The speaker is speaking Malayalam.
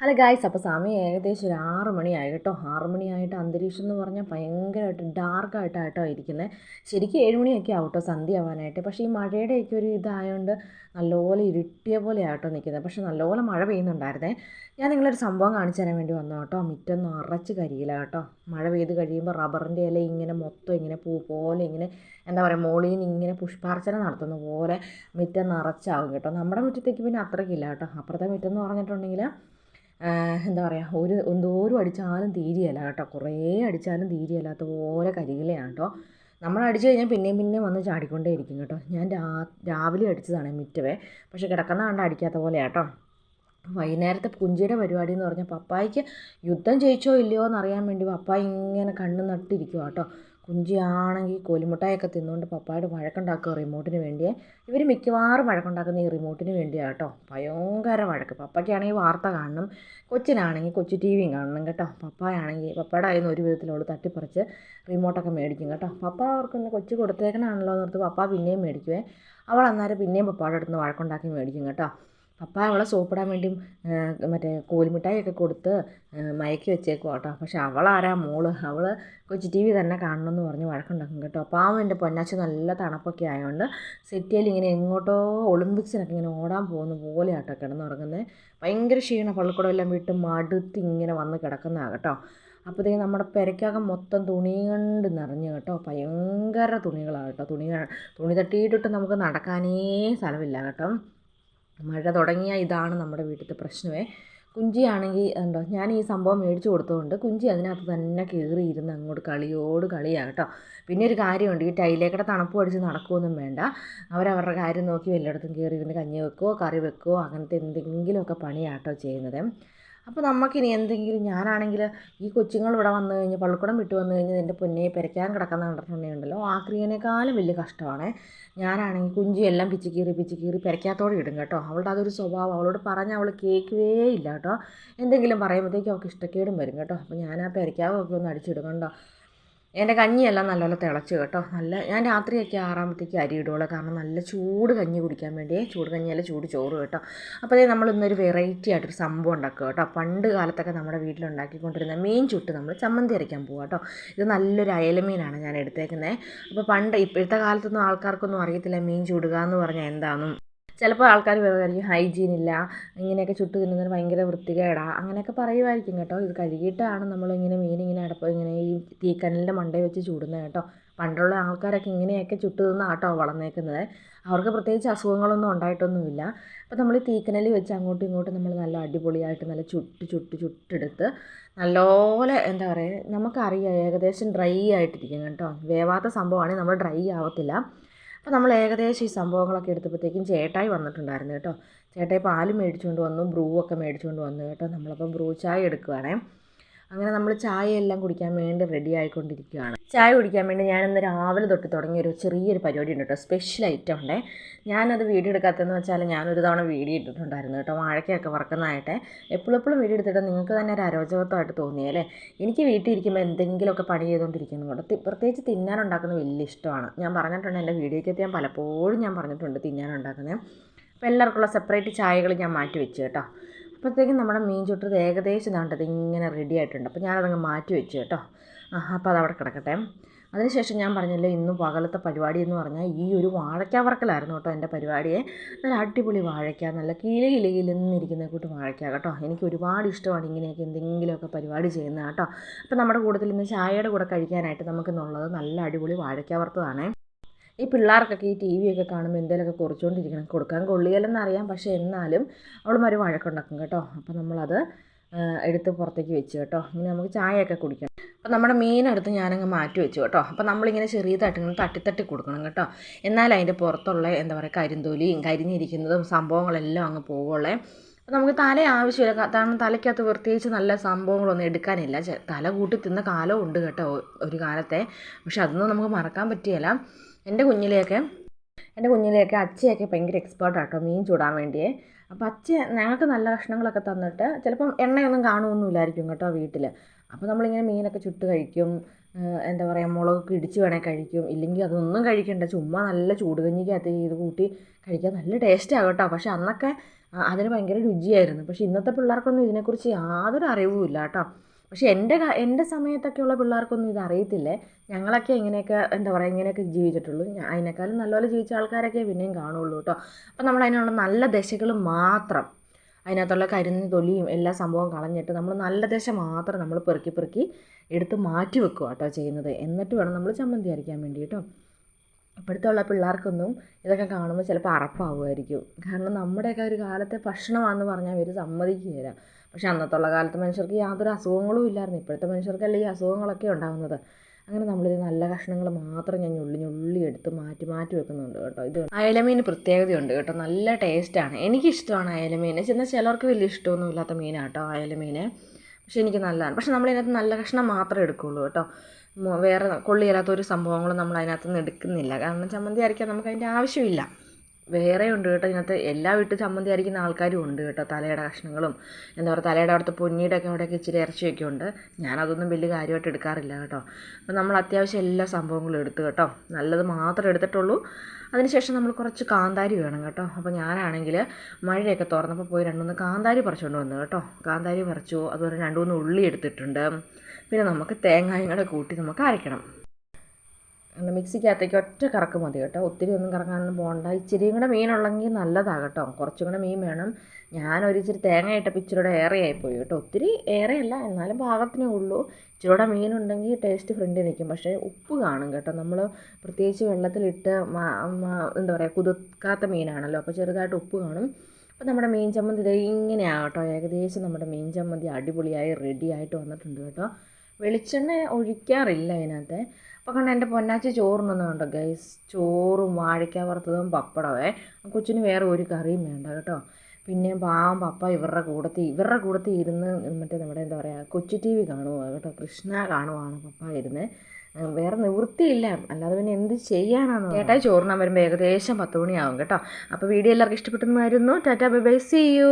ഹലോ ഗായ്സ് അപ്പോൾ സമയം ഏകദേശം ഒരു ആറ് മണിയായി കേട്ടോ. ആറ് മണിയായിട്ട് അന്തരീക്ഷം എന്ന് പറഞ്ഞാൽ ഭയങ്കരമായിട്ട് ഡാർക്കായിട്ടായിട്ടോ ഇരിക്കുന്നത് ശരിക്കും ഏഴ് മണിയൊക്കെ ആവും സന്ധ്യ ആവാനായിട്ട്. പക്ഷേ ഈ മഴയുടെയൊക്കെ ഒരു ഇതായതുകൊണ്ട് നല്ലപോലെ ഇരുട്ടിയ പോലെ ആട്ടോ നിൽക്കുന്നത് പക്ഷേ നല്ലപോലെ മഴ പെയ്യുന്നുണ്ടായിരുന്നേ. ഞാൻ നിങ്ങളൊരു സംഭവം കാണിച്ചു തരാൻ വേണ്ടി വന്നു കേട്ടോ. മുറ്റം നിറച്ച് കരിയില്ല കേട്ടോ. മഴ പെയ്ത് കഴിയുമ്പോൾ റബ്ബറിന്റെ ഇല ഇങ്ങനെ മൊത്തം ഇങ്ങനെ പൂ പോലെ ഇങ്ങനെ എന്താ പറയുക മോളിൽ നിന്ന് ഇങ്ങനെ പുഷ്പാർച്ചന നടത്തുന്ന പോലെ മുറ്റം നിറച്ചാവും കേട്ടോ. നമ്മുടെ മുറ്റത്തേക്ക് പിന്നെ അത്രയ്ക്കില്ല കേട്ടോ. അപ്പുറത്തെ മുറ്റം എന്ന് പറഞ്ഞിട്ടുണ്ടെങ്കിൽ എന്താ പറയുക ഒരു എന്തോരം അടിച്ചാലും തീരിയല്ല കേട്ടോ. കുറേ അടിച്ചാലും തീരിയല്ലാത്ത പോലെ കരികിലയാണ് കേട്ടോ. നമ്മൾ അടിച്ചു കഴിഞ്ഞാൽ പിന്നെയും പിന്നെയും വന്ന് ചാടിക്കൊണ്ടേ ഇരിക്കും കേട്ടോ. ഞാൻ രാ രാവിലെ അടിച്ചതാണ് മിറ്റവേ. പക്ഷെ കിടക്കുന്ന കണ്ട അടിക്കാത്ത പോലെയാട്ടോ കേട്ടോ. വൈകുന്നേരത്തെ കുഞ്ചിയുടെ പരിപാടി എന്ന് പറഞ്ഞാൽ പപ്പായ്ക്ക് യുദ്ധം ജയിച്ചോ ഇല്ലയോ എന്നറിയാൻ വേണ്ടി പപ്പായ ഇങ്ങനെ കണ്ണ് നട്ടിരിക്കുക കേട്ടോ. കുഞ്ചിയാണെങ്കിൽ കോലിമുട്ടായൊക്കെ തിന്നുകൊണ്ട് പപ്പായുടെ വഴക്കുണ്ടാക്കുക റിമോട്ടിന് വേണ്ടിയേ. ഇവർ മിക്കവാറും വഴക്കുണ്ടാക്കുന്ന ഈ റിമോട്ടിന് വേണ്ടിയാണ് കേട്ടോ. ഭയങ്കര വഴക്ക്. പപ്പയ്ക്കാണെങ്കിൽ വാർത്ത കാണണം. കൊച്ചിനാണെങ്കിൽ കൊച്ചു ടി വിയും കാണണം കേട്ടോ. പപ്പായാണെങ്കിൽ പപ്പയുടെ കയ്യിൽ ഒരു വിധത്തിലോട് തട്ടിപ്പറിച്ച് റിമോട്ടൊക്കെ മേടിക്കും കേട്ടോ. പപ്പ അവർക്കൊന്ന് കൊച്ചു കൊടുത്തേക്കണാണല്ലോ എന്നോർത്ത് പപ്പ പിന്നെയും മേടിക്കുവേ. അവൾ അന്നേരം പിന്നെയും പപ്പായുടെ അടുത്ത് നിന്ന് വഴക്കുണ്ടാക്കി മേടിക്കും കേട്ടോ. പപ്പ അവളെ സോപ്പിടാൻ വേണ്ടി മറ്റേ കോലിമിഠായിയൊക്കെ കൊടുത്ത് മയക്കി വെച്ചേക്കും കേട്ടോ പക്ഷെ അവളാരാ മോൾ? അവൾ കൊച്ചു ടി വി തന്നെ കാണണമെന്ന് പറഞ്ഞ് വഴക്കുണ്ടാക്കും കേട്ടോ. പാവം എന്റെ പൊന്നാച്ചി നല്ല തണുപ്പൊക്കെ ആയതുകൊണ്ട് സിറ്റിയിൽ ഇങ്ങനെ എങ്ങോട്ടോ ഒളിമ്പിക്സിനൊക്കെ ഇങ്ങനെ ഓടാൻ പോകുന്ന പോലെ ആട്ടോ കിടന്നുറങ്ങുന്നത് ഭയങ്കര ക്ഷീണം പള്ളിക്കൂടം എല്ലാം വിട്ട് മടുത്ത് ഇങ്ങനെ വന്ന് കിടക്കുന്നതാണ് കേട്ടോ. അപ്പോഴത്തേക്കും നമ്മുടെ പെരയ്ക്കകം മൊത്തം തുണി കൊണ്ട് നിറഞ്ഞു കേട്ടോ. ഭയങ്കര തുണികളാണ് കേട്ടോ. തുണി തുണി തട്ടിയിട്ടിട്ട് നമുക്ക് നടക്കാനേ സ്ഥലമില്ല കേട്ടോ. മഴ തുടങ്ങിയ ഇതാണ് നമ്മുടെ വീട്ടിലത്തെ പ്രശ്നമേ. കുഞ്ചിയാണെങ്കിൽ എന്തോ ഞാൻ ഈ സംഭവം മേടിച്ചു കൊടുത്തതുകൊണ്ട് കുഞ്ചി അതിനകത്ത് തന്നെ കയറി ഇരുന്ന് അങ്ങോട്ട് കളിയോട് കളിയാണ് കേട്ടോ. പിന്നെ ഒരു കാര്യമുണ്ട് ഈ ടൈലേക്കടെ തണുപ്പ് അടിച്ച് നടക്കുമൊന്നും വേണ്ട. അവരവരുടെ കാര്യം നോക്കി വല്ലയിടത്തും കയറി ഇരുന്ന് കഞ്ഞി വെക്കുമോ കറി വെക്കുമോ അങ്ങനത്തെ എന്തെങ്കിലുമൊക്കെ പണിയാട്ടോ ചെയ്യുന്നത്. അപ്പോൾ നമുക്കിനി എന്തെങ്കിലും ഞാനാണെങ്കിൽ ഈ കൊച്ചുങ്ങൾ ഇവിടെ വന്നു കഴിഞ്ഞ് പള്ളിക്കുടം വിട്ട് വന്നു കഴിഞ്ഞാൽ എന്റെ പൊന്നെ പെരയ്ക്കാൻ കിടക്കുന്ന കണ്ടിട്ടുണ്ടെങ്കിലോ ആക്രിയനേക്കാളും വലിയ കഷ്ടമാണ്. ഞാനാണെങ്കിൽ കുഞ്ചി എല്ലാം പിച്ച് കീറി പിച്ച് കീറി പെരയ്ക്കാത്തോടെ ഇടും കേട്ടോ. അവളുടെ അതൊരു സ്വഭാവം. അവളോട് പറഞ്ഞാൽ അവൾ കേൾക്കുകയേ ഇല്ല കേട്ടോ. എന്തെങ്കിലും പറയുമ്പോഴത്തേക്കും അവൾക്ക് ഇഷ്ടക്കേടും വരും കേട്ടോ. അപ്പോൾ ഞാൻ ആ പെരയ്ക്കാവൊക്കെ ഒന്ന് അടിച്ചിടും കണ്ടോ. എന്റെ കഞ്ഞിയെല്ലാം നല്ലപോലെ തിളച്ച് കേട്ടോ. നല്ല ഞാൻ രാത്രിയൊക്കെ ആറാകുമ്പോഴത്തേക്ക് അരി ഇടുകയുള്ളൂ. കാരണം നല്ല ചൂട് കഞ്ഞി കുടിക്കാൻ വേണ്ടി ചൂട് കഞ്ഞിയല്ല ചൂട് ചോറ് കേട്ടോ. അപ്പോൾ നമ്മൾ ഇന്നൊരു വെറൈറ്റി ആയിട്ടൊരു സംഭവം ഉണ്ടാക്കുക കേട്ടോ. പണ്ട് കാലത്തൊക്കെ നമ്മുടെ വീട്ടിലുണ്ടാക്കിക്കൊണ്ടിരുന്ന മീൻ ചുട്ട് നമ്മൾ ചമ്മന്തി അരയ്ക്കാൻ പോവുക കേട്ടോ. ഇത് നല്ലൊരു അയലമീനാണ് ഞാൻ എടുത്തേക്കുന്നത് അപ്പോൾ പണ്ട് ഇപ്പോഴത്തെ കാലത്തൊന്നും ആൾക്കാർക്കൊന്നും അറിയത്തില്ല മീൻ ചുടുക എന്ന് പറഞ്ഞാൽ എന്താണെന്നും ചിലപ്പോൾ ആൾക്കാർ പറയുമായിരിക്കും ഹൈജീൻ ഇല്ല ഇങ്ങനെയൊക്കെ ചുട്ട് തിന്നുന്നത് ഭയങ്കര വൃത്തികേടാ. അങ്ങനെയൊക്കെ പറയുമായിരിക്കും കേട്ടോ. ഇത് കഴുകിയിട്ടാണ് നമ്മളിങ്ങനെ മീൻ ഇങ്ങനെ അടപ്പ് ഇങ്ങനെ ഈ തീക്കനലിന്റെ മണ്ടയിൽ വെച്ച് ചൂടുന്നത് കേട്ടോ. പണ്ടുള്ള ആൾക്കാരൊക്കെ ഇങ്ങനെയൊക്കെ ചുട്ട് തിന്ന ആട്ടോ വളർന്നേക്കുന്നത്. അവർക്ക് പ്രത്യേകിച്ച് അസുഖങ്ങളൊന്നും ഉണ്ടായിട്ടൊന്നുമില്ല. അപ്പോൾ നമ്മൾ ഈ തീക്കനൽ വെച്ച് അങ്ങോട്ടും ഇങ്ങോട്ടും നമ്മൾ നല്ല അടിപൊളിയായിട്ട് നല്ല ചുട്ട് ചുട്ട് ചുട്ടെടുത്ത് നല്ലപോലെ എന്താ പറയുക നമുക്കറിയാം ഏകദേശം ഡ്രൈ ആയിട്ടിരിക്കും കേട്ടോ. വേവാത്ത സംഭവമാണെങ്കിൽ നമ്മൾ ഡ്രൈ ആവത്തില്ല. അപ്പോൾ നമ്മൾ ഏകദേശം ഈ സംഭവങ്ങളൊക്കെ എടുത്തപ്പോഴത്തേക്കും ചേട്ടായി വന്നിട്ടുണ്ടായിരുന്നു കേട്ടോ. ചേട്ടായി പാൽ മേടിച്ചുകൊണ്ട് വന്നു ബ്രൂ ഒക്കെ മേടിച്ചുകൊണ്ട് വന്നു കേട്ടോ. നമ്മളപ്പോൾ ബ്രൂ ചായ എടുക്കുവാണേ. അങ്ങനെ നമ്മൾ ചായ എല്ലാം കുടിക്കാൻ വേണ്ടി റെഡി ആയിക്കൊണ്ടിരിക്കുകയാണ്. ചായ കുടിക്കാൻ വേണ്ടി ഞാൻ ഞാനിന്ന് രാവിലെ തൊട്ട് തുടങ്ങിയ ഒരു ചെറിയൊരു പരിപാടി ഉണ്ട് കേട്ടോ. സ്പെഷ്യൽ ഐറ്റം ഉണ്ടേ. ഞാനത് വീഡിയോ എടുക്കാത്തതെന്ന് വെച്ചാൽ ഞാനൊരു തവണ വീഡിയോ ഇട്ടിട്ടുണ്ടായിരുന്നു കേട്ടോ. വാഴയ്ക്കൊക്കെ വറക്കുന്നതായിട്ട്. എപ്പോഴും വീഡിയോ എടുത്തിട്ട് നിങ്ങൾക്ക് തന്നെ ഒരു അരോചകത്വമായിട്ട് തോന്നിയല്ലേ എനിക്ക് വീട്ടിൽ ഇരിക്കുമ്പോൾ എന്തെങ്കിലുമൊക്കെ പണി ചെയ്തുകൊണ്ടിരിക്കുന്നു. കൊണ്ട് പ്രത്യേകിച്ച് തിന്നാനുണ്ടാക്കുന്നത് വലിയ ഇഷ്ടമാണ്. ഞാൻ പറഞ്ഞിട്ടുണ്ട് എന്റെ വീഡിയോയ്ക്ക് ഞാൻ പലപ്പോഴും ഞാൻ പറഞ്ഞിട്ടുണ്ട് തിന്നാനുണ്ടാക്കുന്നത് അപ്പോൾ എല്ലാവർക്കുള്ള സെപ്പറേറ്റ് ചായകൾ ഞാൻ മാറ്റി വെച്ചു കേട്ടോ. അപ്പോഴത്തേക്കും നമ്മുടെ മീൻ ചുട്ടത് ഏകദേശം ഇതാണ്ടത് ഇങ്ങനെ റെഡി ആയിട്ടുണ്ട്. അപ്പോൾ ഞാനതങ്ങ് മാറ്റി വെച്ചു കേട്ടോ. അപ്പോൾ അതവിടെ കിടക്കട്ടെ. അതിനുശേഷം ഞാൻ പറഞ്ഞല്ലോ ഇന്നും പകലത്തെ പരിപാടി എന്ന് പറഞ്ഞാൽ ഈ ഒരു വാഴയ്ക്ക വറക്കലായിരുന്നു കേട്ടോ എന്റെ പരിപാടിയെ. നല്ല അടിപൊളി വാഴയ്ക്ക നല്ല കീല കില കൂട്ട് വാഴയ്ക്ക കേട്ടോ. എനിക്ക് ഒരുപാട് ഇഷ്ടമാണ് ഇങ്ങനെയൊക്കെ എന്തെങ്കിലുമൊക്കെ പരിപാടി ചെയ്യുന്നത് കേട്ടോ. അപ്പോൾ നമ്മുടെ കൂട്ടത്തിൽ ഇന്ന് ചായയുടെ കൂടെ കഴിക്കാനായിട്ട് നമുക്കിന്നുള്ളത് നല്ല അടിപൊളി വാഴയ്ക്ക ഈ പിള്ളേർക്കൊക്കെ ഈ ടി വി ഒക്കെ കാണുമ്പോൾ എന്തെങ്കിലുമൊക്കെ കുറച്ചുകൊണ്ടിരിക്കണം കൊടുക്കാൻ കൊള്ളിയല്ലെന്നറിയാം പക്ഷേ എന്നാലും അവളുമാർ വഴക്കുണ്ടാക്കും കേട്ടോ. അപ്പോൾ നമ്മളത് എടുത്ത് പുറത്തേക്ക് വെച്ച് കേട്ടോ. ഇനി നമുക്ക് ചായയൊക്കെ കുടിക്കണം. അപ്പോൾ നമ്മുടെ മീനെടുത്ത് ഞാനങ്ങ് മാറ്റി വെച്ചു കേട്ടോ. അപ്പോൾ നമ്മളിങ്ങനെ ചെറിയതായിട്ട് ഇങ്ങനെ തട്ടിത്തട്ടി തട്ടി കൊടുക്കണം കേട്ടോ. എന്നാൽ അതിന്റെ പുറത്തുള്ള എന്താ പറയുക കരിന്തൊലിയും കരിഞ്ഞിരിക്കുന്നതും സംഭവങ്ങളെല്ലാം അങ്ങ് അപ്പോൾ നമുക്ക് തല ആവശ്യമില്ല. കാരണം തലയ്ക്കകത്ത് പ്രത്യേകിച്ച് നല്ല സംഭവങ്ങളൊന്നും എടുക്കാനില്ല. തല കൂട്ടി തിന്ന കാലവും ഉണ്ട് കേട്ടോ ഒരു കാലത്തെ. പക്ഷെ അതൊന്നും നമുക്ക് മറക്കാൻ പറ്റിയല്ല എന്റെ കുഞ്ഞിലെയൊക്കെ എന്റെ കുഞ്ഞിലെയൊക്കെ അച്ഛയൊക്കെ ഭയങ്കര എക്സ്പേർട്ടാട്ടോ മീൻ ചൂടാൻ വേണ്ടിയേ. അപ്പോൾ അച്ഛ ഞങ്ങൾക്ക് നല്ല കഷ്ണങ്ങളൊക്കെ തന്നിട്ട് ചിലപ്പം എണ്ണയൊന്നും കാണുമൊന്നുമില്ലായിരിക്കും കേട്ടോ വീട്ടിൽ അപ്പോൾ നമ്മളിങ്ങനെ മീനൊക്കെ ചുട്ട് കഴിക്കും എന്താ പറയുക മുളകൊക്കെ ഇടിച്ച് വേണേൽ കഴിക്കും. ഇല്ലെങ്കിൽ അതൊന്നും കഴിക്കണ്ട ചുമ്മാ നല്ല ചൂട് കഞ്ഞിക്കകത്ത് ഇത് കൂട്ടി കഴിക്കാൻ നല്ല ടേസ്റ്റ് കേട്ടോ. പക്ഷേ അന്നൊക്കെ അതിന് ഭയങ്കര രുചിയായിരുന്നു. പക്ഷേ ഇന്നത്തെ പിള്ളേർക്കൊന്നും ഇതിനെക്കുറിച്ച് യാതൊരു അറിവുമില്ല കേട്ടോ. പക്ഷേ എന്റെ എന്റെ സമയത്തൊക്കെയുള്ള പിള്ളേർക്കൊന്നും ഇത് അറിയത്തില്ലേ? ഞങ്ങളൊക്കെ ഇങ്ങനെയൊക്കെ എന്താ പറയുക ഇങ്ങനെയൊക്കെ ജീവിച്ചിട്ടുള്ളൂ. അതിനേക്കാളും നല്ലപോലെ ജീവിച്ച ആൾക്കാരൊക്കെ പിന്നെയും കാണുള്ളൂ കേട്ടോ. അപ്പം നമ്മൾ അതിനുള്ള നല്ല ദശകൾ മാത്രം അതിനകത്തുള്ള കരിഞ്ഞ തൊലിയും എല്ലാ സംഭവവും കളഞ്ഞിട്ട് നമ്മൾ നല്ല ദശ മാത്രം നമ്മൾ പെറുക്കി പെറുക്കി എടുത്ത് മാറ്റി വെക്കുക കേട്ടോ ചെയ്യുന്നത്. എന്നിട്ട് വേണം നമ്മൾ ചമ്മന്തി അരയ്ക്കാൻ വേണ്ടി കേട്ടോ. ഇപ്പോഴത്തെ ഉള്ള പിള്ളേർക്കൊന്നും ഇതൊക്കെ കാണുമ്പോൾ ചിലപ്പോൾ അറപ്പാവുമായിരിക്കും. കാരണം നമ്മുടെയൊക്കെ ഒരു കാലത്തെ ഭക്ഷണമാണെന്ന് പറഞ്ഞാൽ ഇവർ സമ്മതിക്കുകയില്ല. പക്ഷേ അന്നത്തുള്ള കാലത്ത് മനുഷ്യർക്ക് യാതൊരു അസുഖങ്ങളും ഇല്ലായിരുന്നു. ഇപ്പോഴത്തെ മനുഷ്യർക്കല്ലേ ഈ അസുഖങ്ങളൊക്കെ ഉണ്ടാകുന്നത് അങ്ങനെ നമ്മളിത് നല്ല കഷ്ണങ്ങൾ മാത്രം ഞാൻ ഞുള്ളി ഞുള്ളി എടുത്ത് മാറ്റി മാറ്റി വെക്കുന്നുണ്ട് കേട്ടോ. ഇത് അയലമീൻ പ്രത്യേകതയുണ്ട് കേട്ടോ. നല്ല ടേസ്റ്റാണ്. എനിക്കിഷ്ടമാണ് അയലമീൻ ചെന്നാൽ ചിലർക്ക് വലിയ ഇഷ്ടമൊന്നും ഇല്ലാത്ത മീനാണ് കേട്ടോ അയലമീൻ പക്ഷേ എനിക്ക് നല്ലതാണ്. പക്ഷേ നമ്മളിതിനകത്ത് നല്ല കഷ്ണം മാത്രമേ എടുക്കുകയുള്ളൂ കേട്ടോ. വേറെ കൊള്ളിയില്ലാത്ത ഒരു സംഭവങ്ങളും നമ്മൾ അതിനകത്ത് നിന്ന് എടുക്കുന്നില്ല. കാരണം ചമ്മന്തി അരയ്ക്കാൻ നമുക്ക് അതിന്റെ ആവശ്യമില്ല. വേറെ ഉണ്ട് കേട്ടോ ഇതിനകത്ത്. എല്ലാ വീട്ടിൽ ചമ്മന്തി അരിക്കുന്ന ആൾക്കാരും ഉണ്ട് കേട്ടോ. തലയുടെ കഷ്ണങ്ങളും എന്താ പറയുക തലയുടെ അവിടുത്തെ പൊന്നിയുടെ ഒക്കെ അവിടെയൊക്കെ ഇച്ചിരി ഇറച്ചിയൊക്കെ ഉണ്ട്. ഞാനതൊന്നും വലിയ കാര്യമായിട്ട് എടുക്കാറില്ല കേട്ടോ. അപ്പം നമ്മൾ അത്യാവശ്യം എല്ലാ സംഭവങ്ങളും എടുത്തു കേട്ടോ. നല്ലത് മാത്രം എടുത്തിട്ടുള്ളൂ. അതിനുശേഷം നമ്മൾ കുറച്ച് കാന്താരി വേണം കേട്ടോ. അപ്പോൾ ഞാനാണെങ്കിൽ മഴയൊക്കെ തുറന്നപ്പോൾ പോയി രണ്ടുമൂന്ന് കാന്താരി പറിച്ചുകൊണ്ട് വന്നു കേട്ടോ. കാന്താരി പറിച്ചു. അതുപോലെ രണ്ടു മൂന്ന് ഉള്ളി എടുത്തിട്ടുണ്ട്. പിന്നെ നമുക്ക് തേങ്ങായും കൂടെ കൂട്ടി നമുക്ക് അരയ്ക്കണം മിക്സിക്കകത്തേക്ക് ഒറ്റ കറക്ക് മതി കേട്ടോ. ഒത്തിരി ഒന്നും കറങ്ങാനൊന്നും പോകണ്ട ഇച്ചിരിയും കൂടെ മീനുള്ളെങ്കിൽ നല്ലതാണ് കേട്ടോ. കുറച്ചും കൂടെ മീൻ വേണം. ഞാനൊരു ഇച്ചിരി തേങ്ങ ഇട്ടപ്പോൾ ഇച്ചിരി കൂടെ ഏറെയായിപ്പോയി കേട്ടോ. ഒത്തിരി ഏറെയല്ല എന്നാലും പാകത്തിനേ ഉള്ളൂ. ഇച്ചിരൂടെ മീനുണ്ടെങ്കിൽ ടേസ്റ്റ് ഫ്രണ്ടിൽ നിൽക്കും. പക്ഷേ ഉപ്പ് കാണും കേട്ടോ. നമ്മൾ പ്രത്യേകിച്ച് വെള്ളത്തിലിട്ട് എന്താ പറയുക കുതിർക്കാത്ത മീനാണല്ലോ. അപ്പോൾ ചെറുതായിട്ട് ഉപ്പ് കാണും. അപ്പോൾ നമ്മുടെ മീൻ ചമ്മന്തി ഇതേ ഇങ്ങനെയാണ് കേട്ടോ. ഏകദേശം നമ്മുടെ മീൻ ചമ്മന്തി അടിപൊളിയായി റെഡി ആയിട്ട് വന്നിട്ടുണ്ട് കേട്ടോ. വെളിച്ചെണ്ണ ഒഴിക്കാറില്ല അതിനകത്ത്. അപ്പോൾ കണ്ട എന്റെ പൊന്നാച്ച ചോറിനൊന്നും കണ്ടോ? ഗൈസ് ചോറും വാഴയ്ക്ക വറുത്തതും പപ്പടമേ കൊച്ചിന് വേറെ ഒരു കറിയും വേണ്ട കേട്ടോ. പിന്നെ പാവം പപ്പ ഇവരുടെ കൂടത്തിൽ ഇവരുടെ കൂടത്തിൽ ഇരുന്ന് മറ്റേ നമ്മുടെ എന്താ പറയുക കൊച്ചു ടി വി കാണുക കേട്ടോ കൃഷ്ണ കാണുവാണ് പപ്പ ഇരുന്ന്. വേറെ നിവൃത്തിയില്ല. അല്ലാതെ പിന്നെ എന്ത് ചെയ്യാനാണ് ചേട്ടായി ചോറിനാൻ വരുമ്പോൾ ഏകദേശം പത്ത് മണിയാവും കേട്ടോ. അപ്പോൾ വീഡിയോ എല്ലാവർക്കും ഇഷ്ടപ്പെട്ടെന്നായിരുന്നു tata bye bye see you